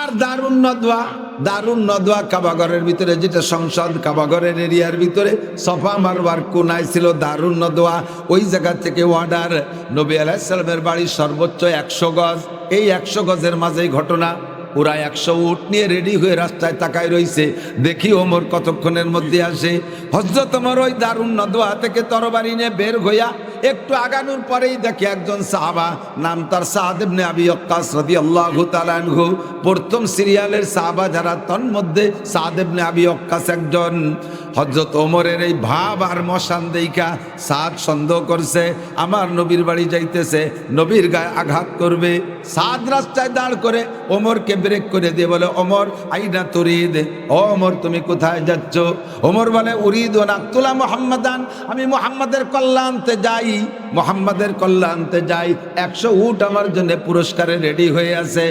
আর দারুণ নদওয়া দারুণ নদওয়া কাবাগরের ভিতরে, যেটা সংসদ কাবাগরের এরিয়ার ভিতরে, সফা মারবার কোনায় ছিল দারুণ নদওয়া। ওই জায়গা থেকে ওয়ার্ডার নবী আলাইসালামের বাড়ি সর্বোচ্চ একশো গজ। এই একশো গজের মাঝেই ঘটনা ওরা একশো উট নিয়ে রেডি হয়ে রাস্তায় তাকায় রইছে। দেখি ওমর কতক্ষণের মধ্যে আসে। হজরত ওমর ওই দারুণ নদওয়া থেকে তরবারি নিয়ে বের হইয়া একটু আগানোর পরেই দেখে একজন সাহাবা, নাম তার সাহাদেবনে আবি অক্কাস রদি আল্লাহ তালানহু প্রথম সিরিয়ালের সাহাবা যারা, তন্মধ্যে সাহাদেবনে আবি অক্কাস একজন। হজরত ওমরের এই ভাব আর মশান দেইকা সাদ সন্দেহ করছে, আমার নবীর বাড়ি যাইতেছে, নবীর গায়ে আঘাত করবে। সাদ রাস্তায় দাঁড় করে ওমরকে ব্রেক করে দিয়ে বলে, ওমর, আইনা তরিদ ও ওমর, তুমি কোথায় যাচ্ছ? ওমর বলে, উরিদ ও নাকতুলা মোহাম্মদান। আমি মোহাম্মদের কল্যাণতে যাই। মোহাম্মদের কল্যাণতে যাই। একশো উট আমার জন্য পুরস্কারে রেডি হয়ে আছে।